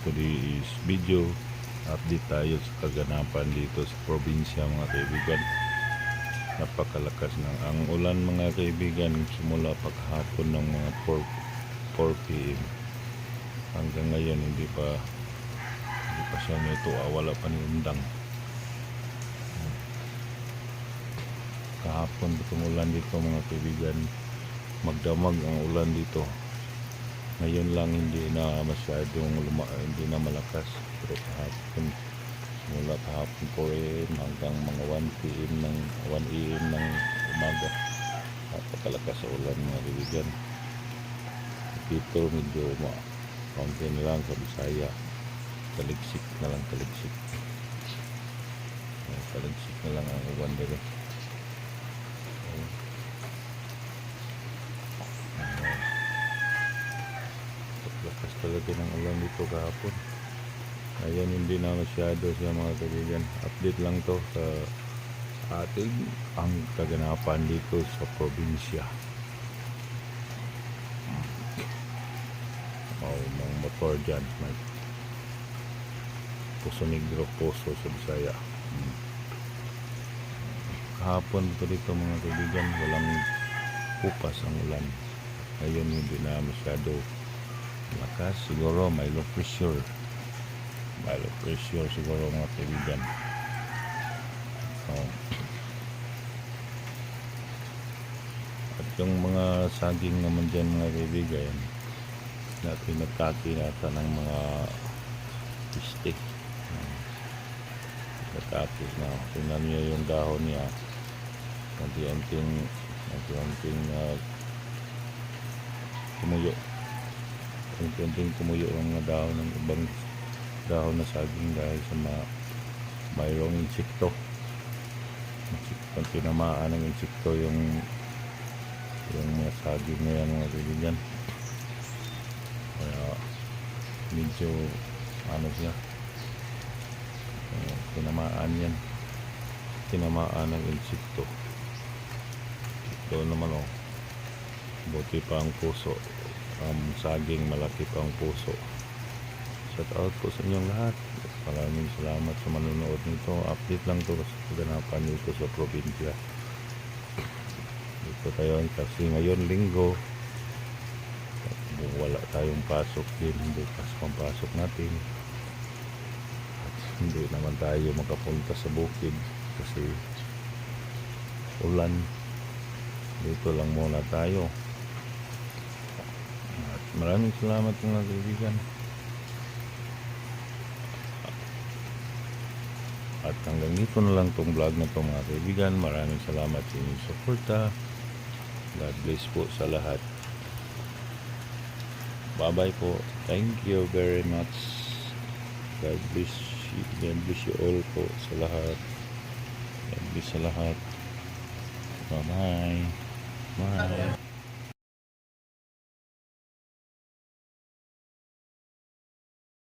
today is video. Update tayo sa kaganapan dito sa probinsya mga kaibigan. Napakalakas ng ang ulan mga kaibigan simula paghapon ng mga 4, 4 p.m. hanggang ngayon hindi pa hindi pa siya may tuwa wala pa ni undang. Kahapon itong ulan dito mga kaibigan. Magdamag ang ulan dito ngayon lang hindi na masyadong luma, hindi na malakas. Pero kahapon mula kahapon 4 AM hanggang mga 1 PM ng 1 AM ng umaga napakalakas sa ulan mga kaibigan. Dito medyo ma lang sa Bisaya. Taligsik na lang taligsik taligsik na lang ang uwan dito Ayan. Ayan. lakas talaga ng ulan dito kahapon Ayan, hindi na masyado siya mga kaibigan. Update lang to sa ating ang kaganapan dito sa probinsya. Oh, mga motor dyan. May Puso Negro, Puso sa Bisaya. Hmm. Kahapon po dito mga kaibigan, walang pupas ang ulan. Ngayon hindi na masyado lakas. Siguro may low pressure malo pressure siguro mga kaibigan oh. at yung mga saging naman dyan mga kaibigan na pinagkaki nata ng mga pistik natapos na tingnan niyo yung dahon niya unti-unting unti-unting uh, kumuyo unti-unting kumuyo ang mga dahon ng ibang dahon na saging dahil sa ma mayroong insekto. Pag tinamaan ng insekto yung yung mga saging na yan mga kaibigan kaya medyo ano siya uh, tinamaan yan. Tinamaan ng insekto. Ito naman oh. Buti pa ang puso ang saging malaki pa ang puso. Shout out po sa inyong lahat. Maraming salamat sa manonood nito. Update lang to sa kaganapan dito sa probinsya. Dito tayo kasi ngayon linggo. Wala tayong pasok din. Hindi pasok ang pasok natin. At hindi naman tayo makapunta sa bukid kasi ulan. Dito lang muna tayo maraming salamat mga kaibigan At hanggang dito na lang tong vlog na to mga kaibigan. Maraming salamat sa inyong suporta. God bless po sa lahat. Bye-bye po. Thank you very much. God bless you, God bless you all po sa lahat. God bless sa lahat. Bye-bye. Bye.